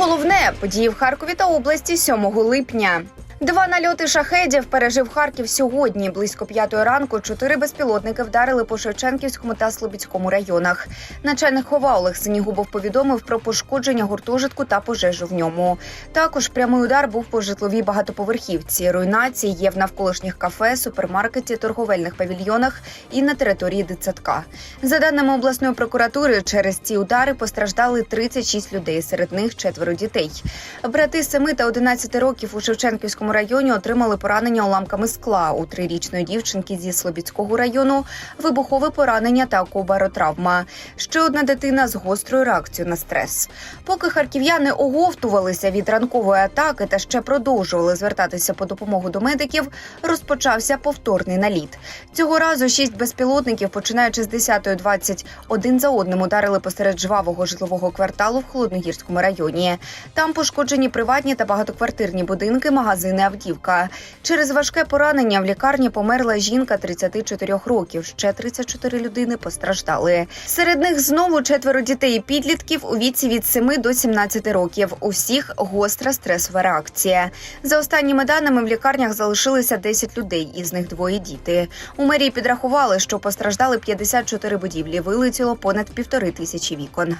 головне події в Харкові та області 7 липня. Два нальоти шахедів пережив Харків сьогодні. Близько п'ятої ранку чотири безпілотники вдарили по Шевченківському та Слобідському районах. Начальник хова Олег Синігубов повідомив про пошкодження гуртожитку та пожежу в ньому. Також прямий удар був по житловій багатоповерхівці. Руйнації є в навколишніх кафе, супермаркеті, торговельних павільйонах і на території дитсадка. За даними обласної прокуратури, через ці удари постраждали 36 людей. Серед них четверо дітей. Брати 7 та 11 років у Шевченківському районі отримали поранення уламками скла. У трирічної дівчинки зі Слобідського району вибухове поранення та кобаротравма. Ще одна дитина з гострою реакцією на стрес. Поки харків'яни оговтувалися від ранкової атаки та ще продовжували звертатися по допомогу до медиків, розпочався повторний наліт. Цього разу шість безпілотників, починаючи з 10.20, один за одним ударили посеред жвавого житлового кварталу в холодногірському районі. Там пошкоджені приватні та багатоквартирні будинки, магазини Авдівка. Через важке поранення в лікарні померла жінка 34 років. Ще 34 людини постраждали. Серед них знову четверо дітей і підлітків у віці від 7 до 17 років. У всіх гостра стресова реакція. За останніми даними в лікарнях залишилися 10 людей, із них двоє діти. У мерії підрахували, що постраждали 54 будівлі. Вилетіло понад півтори тисячі вікон.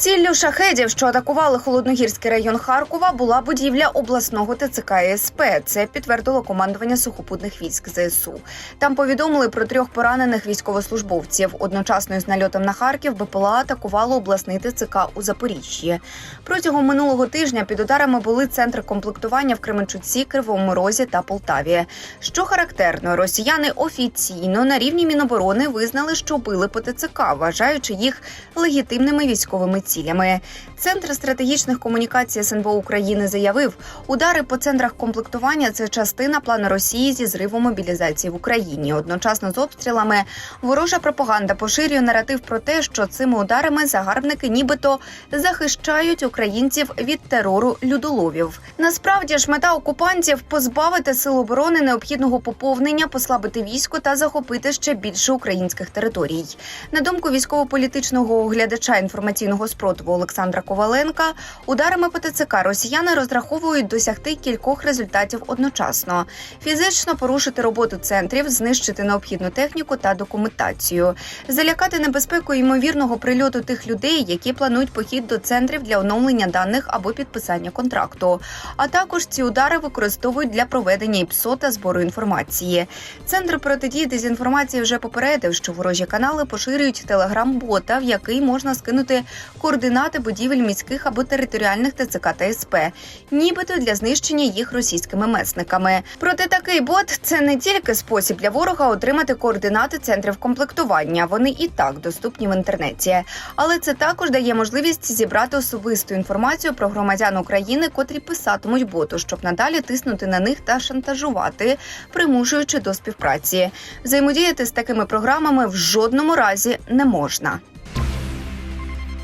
Ціллю шахедів, що атакували холодногірський район Харкова, була будівля обласного ТЦК СП. Це підтвердило командування сухопутних військ ЗСУ. Там повідомили про трьох поранених військовослужбовців. Одночасно із нальотом на Харків БПЛА атакувало обласний ТЦК у Запоріжжі. Протягом минулого тижня під ударами були центри комплектування в Кременчуці, Кривому Розі та Полтаві. Що характерно, росіяни офіційно на рівні Міноборони визнали, що били по ТЦК, вважаючи їх легітимними військовими цілями. Центр стратегічних комунікацій СНБО України заявив, удари по центрах комплектування це частина плану Росії зі зриву мобілізації в Україні. Одночасно з обстрілами ворожа пропаганда поширює наратив про те, що цими ударами загарбники нібито захищають українців від терору людоловів. Насправді ж мета окупантів позбавити сил оборони необхідного поповнення, послабити військо та захопити ще більше українських територій. На думку військово-політичного оглядача інформаційного спротиву Олександра Коваленка, ударами по ТЦК росіяни розраховують досягти кількох результатів одночасно: фізично порушити роботу центрів, знищити необхідну техніку та документацію, залякати небезпеку ймовірного прильоту тих людей, які планують похід до центрів для оновлення даних або підписання контракту. А також ці удари використовують для проведення ІПСО та збору інформації. Центр протидії дезінформації вже попередив, що ворожі канали поширюють телеграм-бота, в який можна скинути координати будівель міських або територіальних ТЦК та СП, нібито для знищення їх російськими месниками. Проте такий бот це не тільки спосіб для ворога отримати координати центрів комплектування. Вони і так доступні в інтернеті, але це також дає можливість зібрати особисту інформацію про громадян України, котрі писатимуть боту, щоб надалі тиснути на них та шантажувати, примушуючи до співпраці. Взаємодіяти з такими програмами в жодному разі не можна.